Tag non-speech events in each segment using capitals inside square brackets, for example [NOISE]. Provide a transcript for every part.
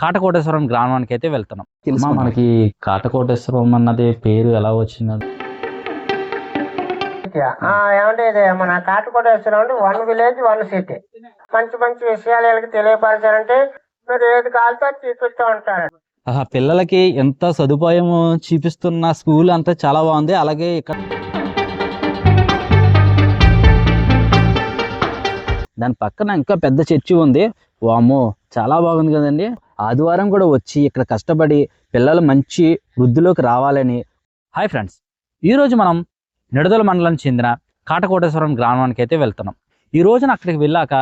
కాటకోటేశ్వరం గ్రామానికి అయితే వెళ్తున్నాం. మనకి కాటకోటేశ్వరం అన్నది పేరు ఎలా వచ్చింది? ఆ, ఏమంటే ఇది మన కాటకోటేశ్వరం అంటే వన్ విలేజ్ వన్ సిటీ. మంచి మంచి విషయాలు వీళ్ళకి తెలియపరచాలంటే మీరు ఏది కావాలితే చూపిస్తూ ఉంటారు. ఆహా, పిల్లలకి ఎంత సదుపాయం చూపిస్తున్న స్కూల్ అంతా చాలా బాగుంది. అలాగే ఇక్కడ దాని పక్కన ఇంకా పెద్ద చర్చి ఉంది. వామ్మో చాలా బాగుంది కదండి. ఆదివారం కూడా వచ్చి ఇక్కడ కష్టపడి పిల్లలు మంచి వృద్ధిలోకి రావాలని. హాయ్ ఫ్రెండ్స్ ఈరోజు మనం నిడదల మండలం చెందిన కాటకోటేశ్వరం గ్రామానికి అయితే వెళ్తున్నాం. ఈ రోజున అక్కడికి వెళ్ళాక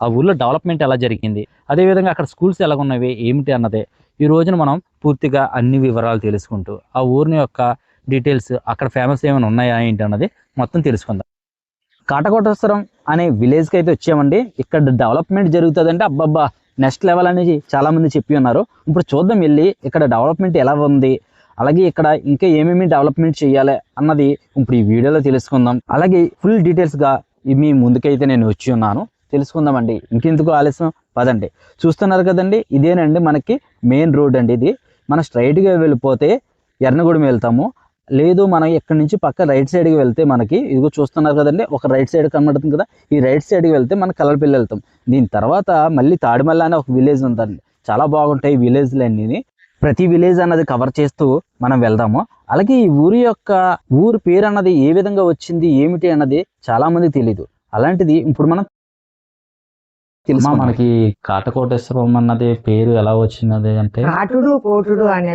ఆ ఊళ్ళో డెవలప్మెంట్ ఎలా జరిగింది అదేవిధంగా అక్కడ స్కూల్స్ ఎలా ఉన్నవి ఏమిటి అన్నదే ఈ రోజున మనం పూర్తిగా అన్ని వివరాలు తెలుసుకుంటూ ఆ ఊరిని యొక్క డీటెయిల్స్ అక్కడ ఫేమస్ ఏమైనా ఉన్నాయా ఏంటి అన్నది మొత్తం తెలుసుకుందాం. కాటకోటేశ్వరం అనే విలేజ్కి అయితే వచ్చామండి. ఇక్కడ డెవలప్మెంట్ జరుగుతుందంటే అబ్బబ్బా నెక్స్ట్ లెవెల్ అనేది చాలామంది చెప్పి ఉన్నారు. ఇప్పుడు చూద్దాం వెళ్ళి ఇక్కడ డెవలప్మెంట్ ఎలా ఉంది అలాగే ఇక్కడ ఇంకా ఏమేమి డెవలప్మెంట్ చేయాలి అన్నది ఇప్పుడు ఈ వీడియోలో తెలుసుకుందాం. అలాగే ఫుల్ డీటెయిల్స్గా మీ ముందుకైతే నేను వచ్చి ఉన్నాను. తెలుసుకుందామండి ఇంకెందుకు ఆలస్యం? పదండి. చూస్తున్నారు కదండి ఇదేనండి మనకి మెయిన్ రోడ్ అండి ఇది. మనం స్ట్రైట్గా వెళ్ళిపోతే ఎర్నగూడెం వెళ్తాము. లేదు మనం ఇక్కడ నుంచి పక్క రైట్ సైడ్కి వెళ్తే మనకి ఇదిగో చూస్తున్నారు కదండి ఒక రైట్ సైడ్ కనబడుతుంది కదా ఈ రైట్ సైడ్కి వెళ్తే మనం కలర్పల్లి వెళ్తాం. దీని తర్వాత మళ్ళీ తాడిమల్ల అనే ఒక విలేజ్ ఉందండి. చాలా బాగుంటాయి ఈ విలేజ్లు అన్నీ ప్రతి విలేజ్ అన్నది కవర్ చేస్తూ మనం వెళ్దాము. అలాగే ఈ ఊరి యొక్క ఊరి పేరు అన్నది ఏ విధంగా వచ్చింది ఏమిటి అన్నది చాలా మంది తెలియదు అలాంటిది ఇప్పుడు మనం తెలుసుకుందాం. మనకి కాటకోటేశ్వరం అన్నది పేరు ఎలా వచ్చినది అంటే? కాటుడు కోటుడు అనే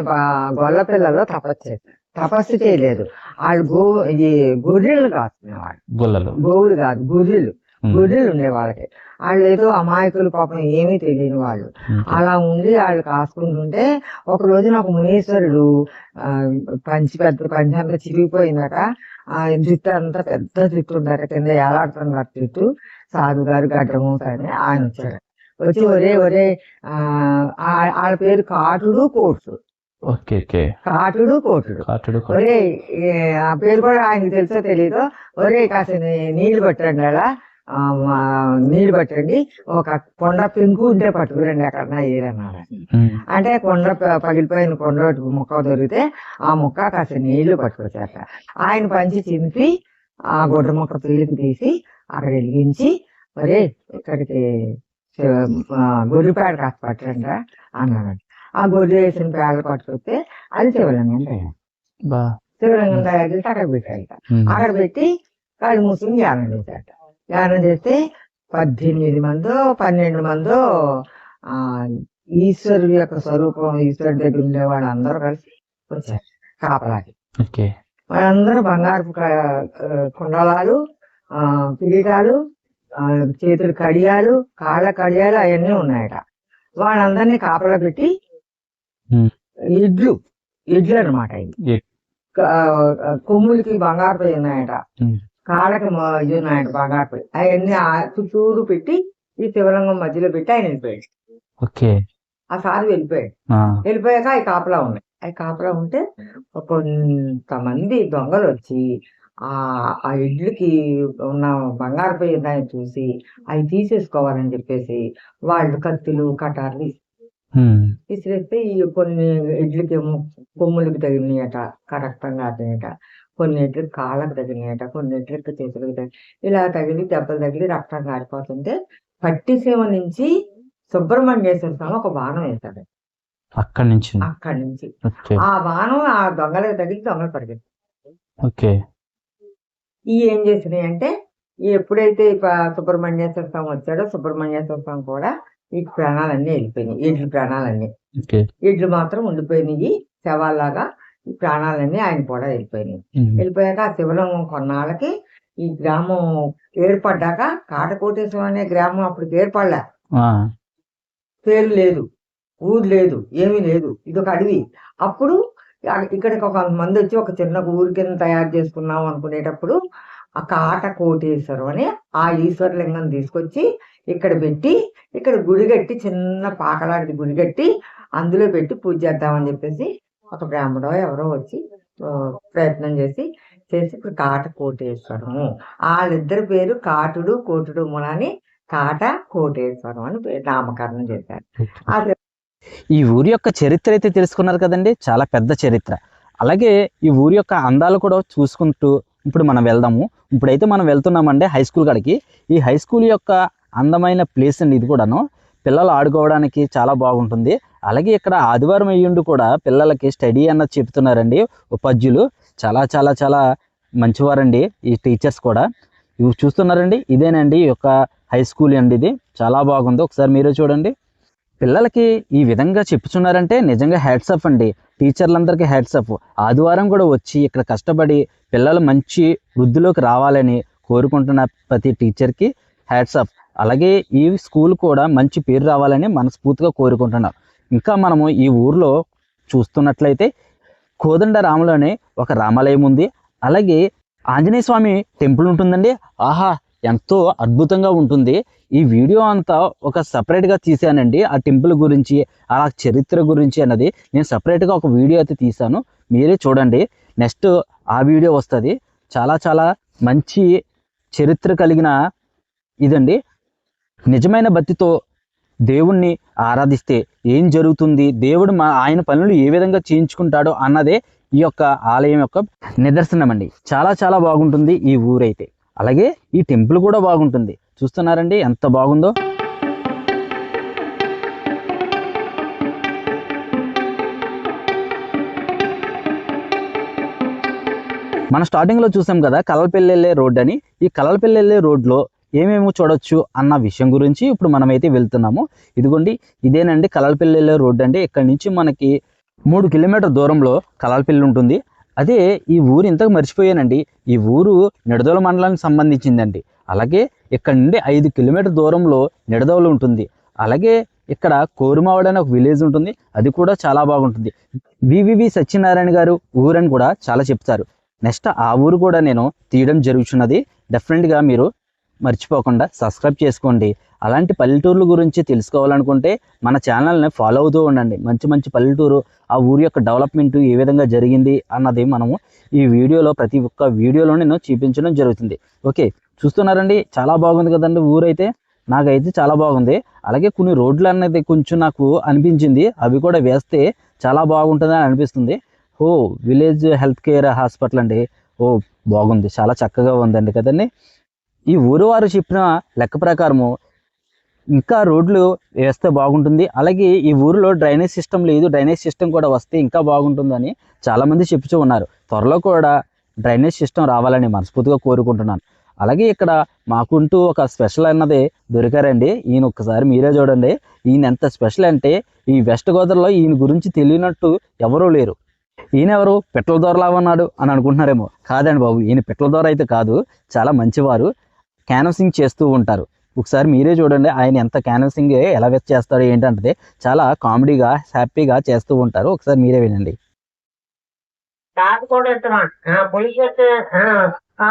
గొల్ల పిల్లలు తపస్సు చేశారు. తపస్సు చేయలేదు. వాళ్ళు గో ఇది గొర్రెలు కాసుకునేవాళ్ళు గొల్లలు గోవులు కాదు గొర్రెలు. గొర్రెలు ఉండే వాళ్ళకి వాళ్ళు ఏదో అమాయకులు పాపం ఏమీ తెలియని వాళ్ళు. అలా ఉండి వాళ్ళు కాసుకుంటుంటే ఒక రోజున ఒక మునీశ్వరుడు పంచి పెద్ద పంచి అంతా చిరిగిపోయిందట. ఆ జుట్టు అంతా పెద్ద జుట్టు ఉందట కింద ఏలాడుతున్నారు జుట్టు. సాధు గారు గడ్డము అని ఆయన వచ్చాడు. వచ్చి ఒరే ఒరే వాళ్ళ పేరు కాటుడు కోటుడు. Okay okay. కాటుడు కోటుడు. కాటుడు ఒరే ఆ పేరు కూడా ఆయనకి తెలుసో తెలీదు ఒరే కాస్త నీ- నీళ్ళు పట్టండి అలా నీళ్ళు పట్టండి. ఒక కొండ పెంకు ఉంటే పట్టుకురండి అక్కడ ఏరన్నారు. అంటే కొండ పగిలిపోయిన కొండ ముక్క దొరికితే ఆ ముక్క కాస్త నీళ్ళు పట్టుకొచ్చాక ఆయన పంచి చింపి ఆ గుడ్డ ముక్క పీలికి తీసి అక్కడ వెలిగించి ఒరే ఇక్కడికి గొర్రె పేడ కాస్త పట్టండి రా" అన్నాడు. ఆ గొర్రె వేసిన పేడలు పట్టుకొస్తే అది శివలింగం తయారు శివలింగం తయారు చేసి అక్కడ పెట్టాడు ఉమ్. అక్కడ పెట్టి కళ్ళు మూసుకుని ధ్యానం చేశాట ధ్యానం చేస్తే పద్దెనిమిది మందో పన్నెండు మందో ఆ ఈశ్వరుడు యొక్క స్వరూపం ఈశ్వరుడి దగ్గర ఉండే వాళ్ళందరూ కలిసి వచ్చారు. కాపలాకి. ఓకే. వాళ్ళందరూ ఆ, కుండలాలు ఆ కిరీటాలు చేతులు కడియాలు కాళ్ళ కడియాలు అవన్నీ ఉన్నాయట. వాళ్ళందరినీ కాపలా పెట్టి. ఇడ్లు ఇడ్లు అనమాట ఇవి కొమ్ములకి బంగారు ఉన్నాయట. కాళ్ళకి ఇది ఉన్నాయట బంగారు పై అవన్నీ ఆ చుట్టూరు పెట్టి ఈ శివలింగం మధ్యలో పెట్టి ఆయన వెళ్ళిపోయాడు. ఓకే. ఆ సారి వెళ్ళిపోయాడు. వెళ్ళిపోయాక అవి కాపలా ఉన్నాయి. అవి కాపలా ఉంటే కొంతమంది దొంగలు వచ్చి ఆ ఆ ఇడ్లకి ఉన్న బంగారు ఉన్నాయని చూసి అవి తీసేసుకోవాలని చెప్పేసి వాళ్ళు కత్తులు కటార్లు. విసిరేస్తే ఈ కొన్ని ఇడ్లకి ఏమో కొమ్ములకి తగిలినాయట కరెక్టంగా అతనిట కొన్ని ఇడ్లకి కాళ్ళకి తగిలినాయట కొన్ని ఇడ్లకి చేతులకు తగిలి ఇలా తగిలి దెబ్బలు తగిలి రక్తం కారిపోతుంటే పట్టిసీమ నుంచి సుబ్రహ్మణ్యేశ్వర స్వామి ఒక బాణం వేశాడు. అక్కడి నుంచి? అక్కడి నుంచి. ఆ బాణం ఆ దొంగలకు తగిలి దొంగలు పరిగెత్తారు ఓకే. ఈ ఏం చేసినాయి అంటే ఎప్పుడైతే సుబ్రహ్మణ్యేశ్వర స్వామి వచ్చాడో సుబ్రహ్మణ్యేశ్వర స్వామి కూడా ఈ ప్రాణాలన్నీ వెళ్ళిపోయినాయి. ఇడ్లు ప్రాణాలన్నీ. ఇడ్లు మాత్రం ఉండిపోయినాయి. శవాల్లాగా ఈ ప్రాణాలన్నీ ఆయన కూడా వెళ్ళిపోయినాయి. వెళ్ళిపోయాక ఆ శివలింగం కొన్నాళ్ళకి ఈ గ్రామం ఏర్పడ్డాక కాటకోటేశ్వరం అనే గ్రామం అప్పుడు ఏర్పడలే. పేరు లేదు ఊరు లేదు ఏమీ లేదు. ఇది ఒక అడవి. అప్పుడు ఇక్కడికి ఒక మంది వచ్చి ఒక చిన్న ఊరి కింద తయారు చేసుకున్నాం అనుకునేటప్పుడు ఆ కాట కోటేశ్వరం అని ఆ ఈశ్వరలింగం తీసుకొచ్చి ఇక్కడ పెట్టి ఇక్కడ గుడి కట్టి చిన్న పాకలాంటి గుడి కట్టి అందులో పెట్టి పూజ చేద్దామని చెప్పేసి ఒక బ్రాహ్మడో ఎవరో వచ్చి ప్రయత్నం చేసి చేసి ఇప్పుడు కాట కోటేశ్వరము. వాళ్ళిద్దరి పేరు కాటుడు కోటుడు మునని కాట కోటేశ్వరం అని నామకరణం చేశారు. ఆ ఈ ఊరి యొక్క చరిత్ర అయితే తెలుసుకున్నారు కదండి చాలా పెద్ద చరిత్ర. అలాగే ఈ ఊరి యొక్క అందాలు కూడా చూసుకుంటూ ఇప్పుడు మనం వెళ్దాము. ఇప్పుడైతే మనం వెళ్తున్నామంటే హై స్కూల్ కాడికి. ఈ హై స్కూల్ యొక్క అందమైన ప్లేస్ అండి ఇది కూడాను. పిల్లలు ఆడుకోవడానికి చాలా బాగుంటుంది. అలాగే ఇక్కడ ఆదివారం అయ్యుండి కూడా పిల్లలకి స్టడీ అన్నది చెప్తున్నారండి ఉపాధ్యులు. చాలా చాలా చాలా మంచివారండి ఈ టీచర్స్ కూడా. ఇవి చూస్తున్నారండి. ఇదేనండి ఈ యొక్క హై స్కూల్ అండి ఇది. చాలా బాగుంది. ఒకసారి మీరే చూడండి. పిల్లలకి ఈ విధంగా చెప్పుచున్నారంటే నిజంగా హ్యాట్స్ అప్ అండి. టీచర్లందరికీ హ్యాట్స్ అప్ ఆదివారం కూడా వచ్చి ఇక్కడ కష్టపడి పిల్లలు మంచి వృద్ధిలోకి రావాలని కోరుకుంటున్న ప్రతి టీచర్కి హ్యాట్స్ అప్ అలాగే ఈ స్కూల్ కూడా మంచి పేరు రావాలని మనస్ఫూర్తిగా కోరుకుంటున్నాం. ఇంకా మనము ఈ ఊర్లో చూస్తున్నట్లయితే కోదండ రాములోనే ఒక రామాలయం ఉంది. అలాగే ఆంజనేయ స్వామి టెంపుల్ ఉంటుందండి. ఆహా ఎంతో అద్భుతంగా ఉంటుంది. ఈ వీడియో అంతా ఒక సపరేట్గా తీసానండి. ఆ టెంపుల్ గురించి ఆ చరిత్ర గురించి అన్నది నేను సపరేట్గా ఒక వీడియో అయితే తీశాను మీరే చూడండి. నెక్స్ట్ ఆ వీడియో వస్తుంది. చాలా చాలా మంచి చరిత్ర కలిగిన ఇదండి. నిజమైన భక్తితో దేవుణ్ణి ఆరాధిస్తే ఏం జరుగుతుంది? దేవుడు మా ఆయన పనులు ఏ విధంగా చేయించుకుంటాడో అన్నదే ఈ యొక్క ఆలయం యొక్క నిదర్శనం అండి చాలా చాలా బాగుంటుంది ఈ ఊరైతే. అలాగే ఈ టెంపుల్ కూడా బాగుంటుంది. చూస్తున్నారండి ఎంత బాగుందో. మనం స్టార్టింగ్లో చూసాం కదా కలలపల్లి రోడ్ అని. ఈ కలలపల్లి వెళ్ళే రోడ్లో ఏమేమి చూడొచ్చు అన్న విషయం గురించి ఇప్పుడు మనమైతే వెళ్తున్నాము. ఇదిగోండి ఇదేనండి కలలపల్లి వెళ్ళే రోడ్ అండి. ఇక్కడ నుంచి మనకి మూడు కిలోమీటర్ దూరంలో కలలపల్లి ఉంటుంది. అదే ఈ ఊరు ఇంతకు మర్చిపోయానండి. ఈ ఊరు నిడదోల మండలానికి సంబంధించిందండి. అలాగే ఇక్కడ నుండి ఐదు కిలోమీటర్ దూరంలో నిడదోలు ఉంటుంది. అలాగే ఇక్కడ కోరుమావాడ అనే ఒక విలేజ్ ఉంటుంది. అది కూడా చాలా బాగుంటుంది. వివివి సత్యనారాయణ గారు ఊరని కూడా చాలా చెప్తారు. నెక్స్ట్ ఆ ఊరు కూడా నేను తీయడం జరుగుతున్నది డెఫినెట్గా మీరు మర్చిపోకుండా సబ్స్క్రైబ్ చేసుకోండి. అలాంటి పల్లెటూర్ల గురించి తెలుసుకోవాలనుకుంటే మన ఛానల్ని ఫాలో అవుతూ ఉండండి. మంచి మంచి పల్లెటూరు ఆ ఊరి యొక్క డెవలప్మెంట్ ఏ విధంగా జరిగింది అన్నది మనము ఈ వీడియోలో ప్రతి ఒక్క వీడియోలో నేను చూపించడం జరుగుతుంది. ఓకే చూస్తున్నారండి? చాలా బాగుంది కదండి ఊరైతే? నాకైతే చాలా బాగుంది. అలాగే కొన్ని రోడ్లు అనేది కొంచెం నాకు అనిపించింది. అవి కూడా వేస్తే చాలా బాగుంటుందని అనిపిస్తుంది. ఓ విలేజ్ హెల్త్ కేర్ హాస్పిటల్ అండి. ఓ బాగుంది. చాలా చక్కగా ఉందండి కదండి? ఈ ఊరు వారు చెప్పిన లెక్క ప్రకారము ఇంకా రోడ్లు వేస్తే బాగుంటుంది. అలాగే ఈ ఊరిలో డ్రైనేజ్ సిస్టమ్ లేదు. డ్రైనేజ్ సిస్టమ్ కూడా వస్తే ఇంకా బాగుంటుందని చాలామంది చెప్తూ ఉన్నారు. త్వరలో కూడా డ్రైనేజ్ సిస్టమ్ రావాలని మనస్ఫూర్తిగా కోరుకుంటున్నాను. అలాగే ఇక్కడ మాకుంటూ ఒక స్పెషల్ అన్నది దొరికారండి. ఈయన ఒక్కసారి మీరే చూడండి. ఈయన ఎంత స్పెషల్ అంటే ఈ వెస్ట్ గోదావరిలో ఈయన గురించి తెలియనట్టు ఎవరూ లేరు. ఈయన ఎవరు? పిట్టల దొరలా ఉన్నాడు అని అనుకుంటున్నారేమో. కాదండి బాబు ఈయన పిట్టల దొర అయితే కాదు. చాలా మంచివారు. క్యాన్వసింగ్ చేస్తూ ఉంటారు. ఒకసారి మీరే చూడండి ఆయన ఎంత క్యాన్వసింగ్ ఎలా వెస్ట్ చేస్తాడో ఏంటంటే చాలా కామెడీగా హ్యాపీగా చేస్తూ ఉంటారు. ఒకసారి మీరే వినండి. పులుసు కూడా ఇస్తున్నాను ఆ వచ్చి ఆ, ఆ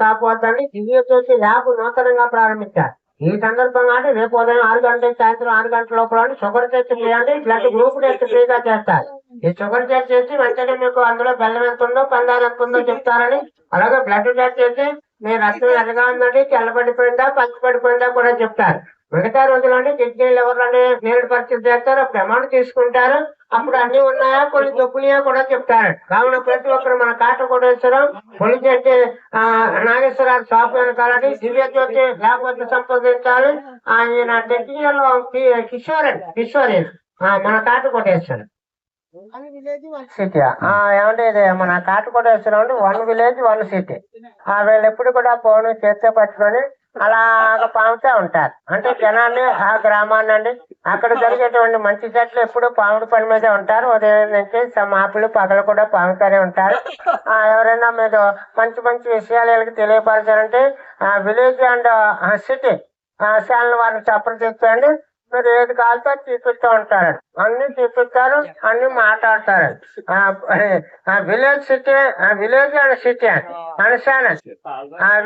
కాపోద్దని దివ్య వచ్చి ల్యాబ్ నూతనంగా ప్రారంభించారు. ఈ సందర్భంగా అంటే రేపు ఉదయం ఆరు గంటల సాయంత్రం ఆరు గంటల లోపల షుగర్ టెస్ట్ చేయండి. బ్లడ్ గ్రూప్ టెస్ట్ ఫ్రీగా చేస్తారు. ఈ షుగర్ టెస్ట్ చేసి వెంటనే మీకు అందులో బెల్లం ఎంత ఉందో పందాలు ఎంత ఉందో చెప్తారని అలాగే బ్లడ్ టెస్ట్ చేసి మీ రక్తం ఎర్రగా ఉందండి తెల్లబడిపోయిందా పచ్చిపడిపోయిందా కూడా చెప్తారు. మిగతా రోజులంటే కిడ్నీ లివర్ అని నీళ్ళు పరీక్షలు చేస్తారు ప్రమాణం తీసుకుంటారు. అప్పుడు అన్ని ఉన్నాయా కొన్ని దొక్కునియా కూడా చెప్తారు. కావున ప్రతి ఒక్కరు మన కాట కోటేశ్వరం పోలీస్ అంటే ఆ, నాగేశ్వర షాప్ వెనకాలని దివ్య జ్యోతి లేకపోతే సంప్రదించాలి. ఆయన టెక్నికల్లో కి- కిషోర్ కిషోర్ ఆ, మన కాట కోటేశ్వరం సిటీ ఏమంటే మన కాటు కూడా అంటే వన్ విలేజ్ వన్ సిటీ ఆ వీళ్ళు ఎప్పుడు కూడా ఫోన్ చేస్తే పట్టుకొని అలాగ పాముతూ ఉంటారు. అంటే జనాన్ని ఆ గ్రామాన్ని అండి అక్కడ జరిగేటువంటి మంచి చెట్లు ఎప్పుడు పాముడు పని మీదే ఉంటారు. ఉదయం నుంచి మాపులు పగలు కూడా పాముతూనే ఉంటారు. ఆ ఎవరైనా మీరు మంచి మంచి విషయాలు వీళ్ళకి తెలియపరచాలంటే ఆ విలేజ్ అండ్ సిటీ ఛానల్ వారిని సంప్రదించండి మీరు ఏది కావాలో అది చూపిస్తూ ఉంటారు. అన్ని చూపిస్తారు అన్ని మాట్లాడతారు. ఆ village city village and city అనుసాన.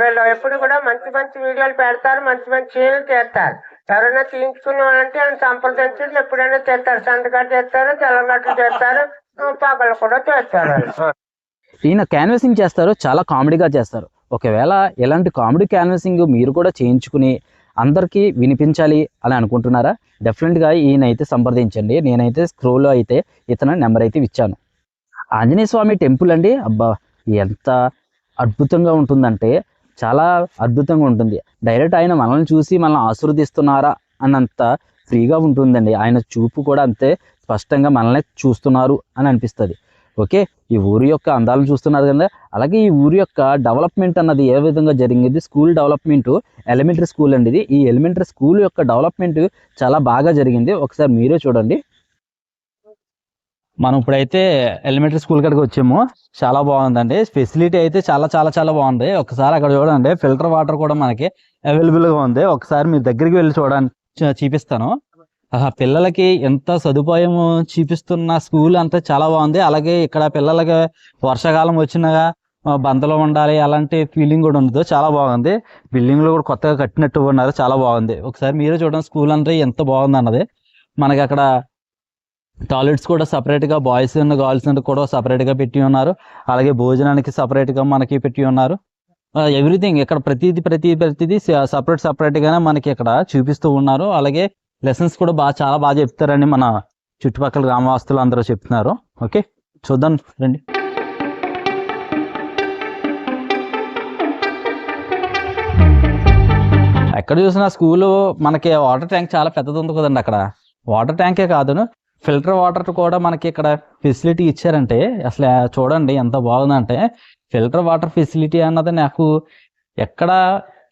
వీళ్ళు ఎప్పుడు కూడా మంచి మంచి వీడియోలు పెడతారు మంచి మంచి సీన్లు చేస్తారు ఎవరైనా తీయించుకునే వాళ్ళంటే ఆయన సంప్రదించి ఎప్పుడైనా చేస్తారు. సంతకట్టు చేస్తారు తెల్లగట్టు చేస్తారు పగలు కూడా చేస్తారు. [LAUGHS] ఈయన క్యాన్వసింగ్ చేస్తారు చాలా కామెడీగా చేస్తారు. ఒకవేళ ఇలాంటి కామెడీ క్యాన్వసింగ్ మీరు కూడా చేయించుకుని అందరికీ వినిపించాలి అని అనుకుంటున్నారా? డెఫినెట్గా ఈయనైతే సంప్రదించండి. నేనైతే స్క్రోల్లో అయితే ఇతను నెంబర్ అయితే ఇచ్చాను. ఆంజనేయ స్వామి టెంపుల్ అండి. అబ్బా ఎంత అద్భుతంగా ఉంటుందంటే చాలా అద్భుతంగా ఉంటుంది. డైరెక్ట్ ఆయన మనల్ని చూసి మనల్ని ఆశీర్వదిస్తున్నారా అన్నంత ఫ్రీగా ఉంటుందండి. ఆయన చూపు కూడా అంతే స్పష్టంగా మనల్ని చూస్తున్నారు అని అనిపిస్తుంది. ఓకే? ఈ ఊరి యొక్క అందాలను చూస్తున్నారు కదా అలాగే ఈ ఊరి యొక్క డెవలప్మెంట్ అన్నది ఏ విధంగా జరిగింది? స్కూల్ డెవలప్మెంట్ ఎలిమెంటరీ స్కూల్ అండి ఇది. ఈ ఎలిమెంటరీ స్కూల్ యొక్క డెవలప్మెంట్ చాలా బాగా జరిగింది. ఒకసారి మీరే చూడండి. మనం ఇప్పుడైతే ఎలిమెంటరీ స్కూల్ కాడికి వచ్చాము. చాలా బాగుందండి. ఫెసిలిటీ అయితే చాలా చాలా చాలా బాగుంది. ఒకసారి అక్కడ చూడండి. ఫిల్టర్ వాటర్ కూడా మనకి అవైలబుల్గా ఉంది. ఒకసారి మీ దగ్గరికి వెళ్ళి చూడండి. చూపిస్తాను. పిల్లలకి ఎంత సదుపాయం చూపిస్తున్న స్కూల్ అంతా చాలా బాగుంది. అలాగే ఇక్కడ పిల్లలకి వర్షాకాలం వచ్చినగా ఆ, బందలో ఉండాలి అలాంటి ఫీలింగ్ కూడా ఉండదు. చాలా బాగుంది. బిల్డింగ్లు కూడా కొత్తగా కట్టినట్టు ఉన్నారు. చాలా బాగుంది. ఒకసారి మీరు చూడండి స్కూల్ అంతా ఎంత బాగుంది అన్నది. మనకి అక్కడ టాయిలెట్స్ కూడా సపరేట్గా బాయ్స్ అండ్ గర్ల్స్ అండ్ కూడా సపరేట్గా పెట్టి ఉన్నారు. అలాగే భోజనానికి సపరేట్గా మనకి పెట్టి ఉన్నారు. ఎవ్రీథింగ్ ఇక్కడ ప్రతిదీ ప్రతి ప్రతిదీ సపరేట్ సపరేట్గానే మనకి ఇక్కడ చూపిస్తూ ఉన్నారు. అలాగే లెసన్స్ కూడా బాగా చాలా బాగా చెప్తారని మన చుట్టుపక్కల గ్రామవాస్తులు అందరూ చెప్తున్నారు. ఓకే చూద్దాం రండి. ఎక్కడ చూసినా స్కూల్ మనకి వాటర్ ట్యాంక్ చాలా పెద్దది ఉంది కదండి అక్కడ. వాటర్ ట్యాంకే కాదు. ఫిల్టర్ వాటర్ కూడా మనకి ఇక్కడ ఫెసిలిటీ ఇచ్చారంటే అసలు చూడండి ఎంత బాగుందంటే ఫిల్టర్ వాటర్ ఫెసిలిటీ అన్నది నాకు ఎక్కడ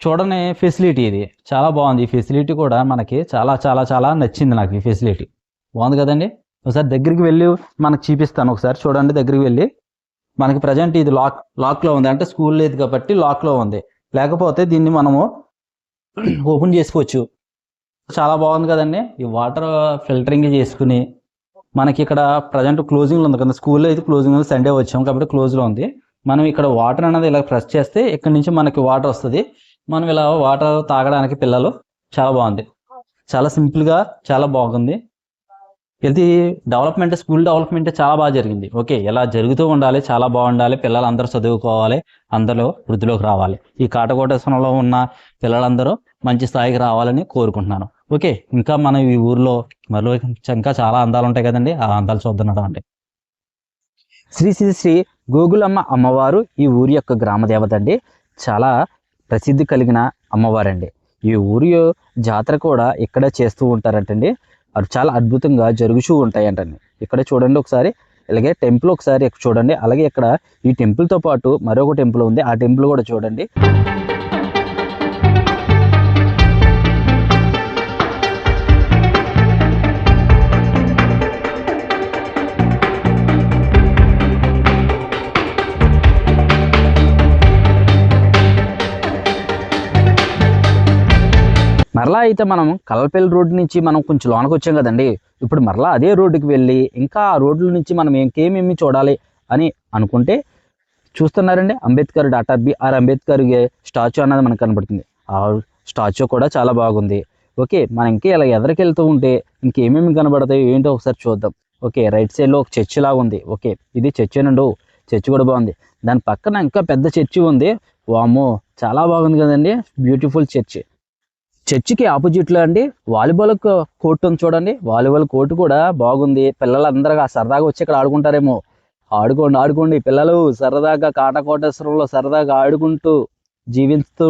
చూడని ఫెసిలిటీ ఇది. చాలా బాగుంది. ఈ ఫెసిలిటీ కూడా మనకి చాలా చాలా చాలా నచ్చింది నాకు ఈ ఫెసిలిటీ బాగుంది కదండి? ఒకసారి దగ్గరికి వెళ్ళి మనకు చూపిస్తాను ఒకసారి. చూడండి దగ్గరికి వెళ్ళి. మనకి ప్రజెంట్ ఇది లాక్ లాక్లో ఉంది. అంటే స్కూల్ లేదు కాబట్టి లాక్లో ఉంది. లేకపోతే దీన్ని మనము [CLEARS THROAT] ఓపెన్ చేసుకోవచ్చు. చాలా బాగుంది కదండి. ఈ వాటర్ ఫిల్టరింగ్ చేసుకుని మనకి ఇక్కడ ప్రజెంట్ క్లోజింగ్ ఉంది కదా స్కూల్లో అయితే క్లోజింగ్ ఉంది. సండే వచ్చాం కాబట్టి క్లోజ్లో ఉంది. మనం ఇక్కడ వాటర్ అనేది ఇలా ప్రెస్ చేస్తే ఇక్కడ నుంచి మనకి వాటర్ వస్తుంది. మనం ఇలా వాటర్ తాగడానికి పిల్లలు చాలా బాగుంది. చాలా సింపుల్గా చాలా బాగుంది. ఇది డెవలప్మెంట్ స్కూల్ డెవలప్మెంట్ చాలా బాగా జరిగింది. ఓకే ఇలా జరుగుతూ ఉండాలి చాలా బాగుండాలి పిల్లలు అందరూ చదువుకోవాలి అందరూ వృద్ధిలోకి రావాలి. ఈ కాటకోటేశ్వరంలో ఉన్న పిల్లలందరూ మంచి స్థాయికి రావాలని కోరుకుంటున్నాను. ఓకే ఇంకా మన ఈ ఊర్లో మరో ఇంకా చాలా అందాలు ఉంటాయి కదండి ఆ అందాలు చూద్దాం అంటే శ్రీ శ్రీ శ్రీ గోగులమ్మ అమ్మవారు ఈ ఊరి యొక్క గ్రామ దేవత అండి. చాలా ప్రసిద్ధి కలిగిన అమ్మవారండి. ఈ ఊరి జాతర కూడా ఇక్కడ చేస్తూ ఉంటారంటండి. అవి చాలా అద్భుతంగా జరుగుతూ ఉంటాయంటండి. ఇక్కడ చూడండి ఒకసారి అలాగే టెంపుల్ ఒకసారి చూడండి. అలాగే ఇక్కడ ఈ టెంపుల్తో పాటు మరొక టెంపుల్ ఉంది. ఆ టెంపుల్ కూడా చూడండి. మరలా అయితే మనం కలపల్లి రోడ్ నుంచి మనం కొంచెం లోనకు వచ్చాం కదండి. ఇప్పుడు మరలా అదే రోడ్డుకి వెళ్ళి ఇంకా ఆ రోడ్ల నుంచి మనం ఇంకేమేమి చూడాలి అని అనుకుంటే చూస్తున్నారండి Ambedkar doctor BR Ambedkar statue అన్నది మనకు కనబడుతుంది. ఆ స్టాచ్యూ కూడా చాలా బాగుంది. ఓకే మనం ఇంకా ఇలా ఎదరికి వెళ్తూ ఉంటే ఇంకేమేమి కనబడతాయో ఏంటో ఒకసారి చూద్దాం. ఓకే రైట్ సైడ్లో ఒక చర్చ్ లాగా ఉంది. ఓకే ఇది చర్చ్ నుండు. చర్చ్ కూడా బాగుంది. దాని పక్కన ఇంకా పెద్ద చర్చి ఉంది. వామో చాలా బాగుంది కదండి. Beautiful church. చర్చికి ఆపోజిట్లో అండి వాలీబాల్ కోర్ట్ ఉంది చూడండి. వాలీబాల్ కోర్టు కూడా బాగుంది. పిల్లలందరూ సరదాగా వచ్చి ఇక్కడ ఆడుకుంటారేమో. ఆడుకోండి ఆడుకోండి. పిల్లలు సరదాగా కాటకోటేశ్వరంలో సరదాగా ఆడుకుంటూ జీవిస్తూ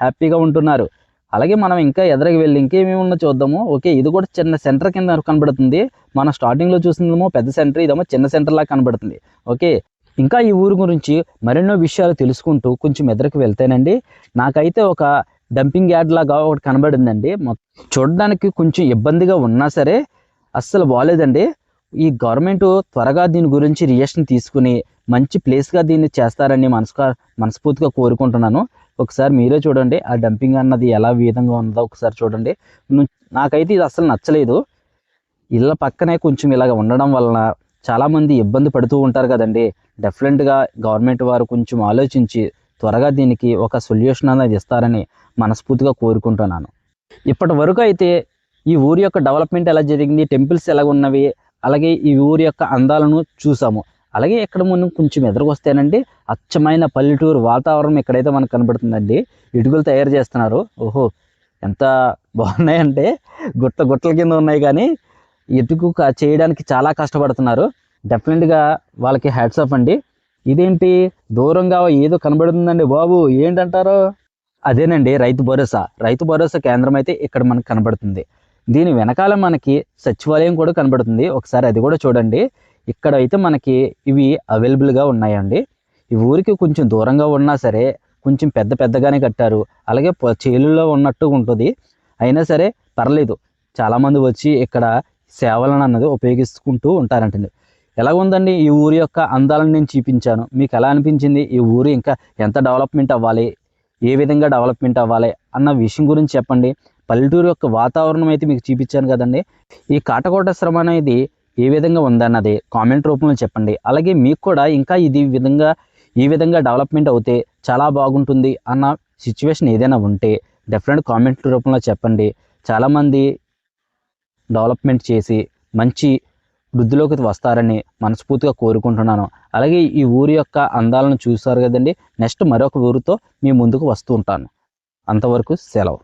హ్యాపీగా ఉంటున్నారు. అలాగే మనం ఇంకా ఎదురుకి వెళ్ళి ఇంకేమేమి ఉన్నా చూద్దాము. ఓకే ఇది కూడా చిన్న సెంటర్ కింద కనబడుతుంది. మనం స్టార్టింగ్లో చూసిందేమో పెద్ద సెంటర్ ఇదేమో చిన్న సెంటర్ లాగా కనబడుతుంది. ఓకే ఇంకా ఈ ఊరు గురించి మరెన్నో విషయాలు తెలుసుకుంటూ కొంచెం ఎదురుకు వెళ్తేనండి. నాకైతే ఒక డంపింగ్ యార్డ్ లాగా ఒకటి కనబడిందండి. చూడడానికి కొంచెం ఇబ్బందిగా ఉన్నా సరే అస్సలు బాగాలేదండి ఈ గవర్నమెంట్ త్వరగా దీని గురించి రియేషన్ తీసుకుని మంచి ప్లేస్గా దీన్ని చేస్తారని మనసుగా మనస్ఫూర్తిగా కోరుకుంటున్నాను. ఒకసారి మీరే చూడండి ఆ డంపింగ్ అన్నది ఎలా విధంగా ఉందో ఒకసారి చూడండి. నాకైతే ఇది అస్సలు నచ్చలేదు. ఇళ్ళ పక్కనే కొంచెం ఇలాగ ఉండడం వలన చాలామంది ఇబ్బంది పడుతూ ఉంటారు కదండి. డెఫినెట్గా గవర్నమెంట్ వారు కొంచెం ఆలోచించి త్వరగా దీనికి ఒక సొల్యూషన్ అనేది ఇస్తారని మనస్ఫూర్తిగా కోరుకుంటున్నాను. ఇప్పటి వరకు అయితే ఈ ఊరి యొక్క డెవలప్మెంట్ ఎలా జరిగింది టెంపుల్స్ ఎలా ఉన్నవి అలాగే ఈ ఊరి యొక్క అందాలను చూసాము. అలాగే ఇక్కడ మనం కొంచెం ఎదురుకు వస్తేనండి అచ్చమైన పల్లెటూరు వాతావరణం ఎక్కడైతే మనకు కనబడుతుందండి. ఇటుకలు తయారు చేస్తున్నారు. ఓహో ఎంత బాగున్నాయంటే గుట్ట గుట్టల కింద ఉన్నాయి కానీ ఇటుకు చేయడానికి చాలా కష్టపడుతున్నారు. డెఫినెట్గా వాళ్ళకి హ్యాట్స్ ఆఫ్ అండి. ఇదేంటి? దూరంగా ఏదో కనబడుతుందండి బాబు. ఏంటంటారు? అదేనండి రైతు భరోసా. రైతు భరోసా కేంద్రం అయితే ఇక్కడ మనకు కనబడుతుంది. దీని వెనకాల మనకి సచివాలయం కూడా కనబడుతుంది. ఒకసారి అది కూడా చూడండి. ఇక్కడ అయితే మనకి ఇవి అవైలబుల్గా ఉన్నాయండి. ఈ ఊరికి కొంచెం దూరంగా ఉన్నా సరే కొంచెం పెద్ద పెద్దగానే కట్టారు. అలాగే చేలులో చేలుల్లో ఉన్నట్టు ఉంటుంది. అయినా సరే పర్లేదు. చాలామంది వచ్చి ఇక్కడ సేవలను అన్నది ఉపయోగించుకుంటూ ఉంటారంటండి. ఎలా ఉందండి ఈ ఊరి యొక్క అందాలను నేను చూపించాను. మీకు ఎలా అనిపించింది? ఈ ఊరు ఇంకా ఎంత డెవలప్మెంట్ అవ్వాలి? ఏ విధంగా డెవలప్మెంట్ అవ్వాలి? అన్న విషయం గురించి చెప్పండి. పల్లెటూరు యొక్క వాతావరణం అయితే మీకు చూపించాను కదండి. ఈ కాటకోట శ్రమ అనేది ఏ విధంగా ఉందన్నది కామెంట్ రూపంలో చెప్పండి. అలాగే మీకు కూడా ఇంకా ఇది విధంగా ఈ విధంగా డెవలప్మెంట్ అవుతే చాలా బాగుంటుంది అన్న సిచ్యువేషన్ ఏదైనా ఉంటే డెఫినెట్ కామెంట్ రూపంలో చెప్పండి. చాలామంది డెవలప్మెంట్ చేసి మంచి వృద్ధిలోకి వస్తారని మనస్ఫూర్తిగా కోరుకుంటున్నాను. అలాగే ఈ ఊరి యొక్క అందాలను చూసారు కదండి. నెక్స్ట్ మరొక ఊరితో మీ ముందుకు వస్తూ ఉంటాను. అంతవరకు సెలవు.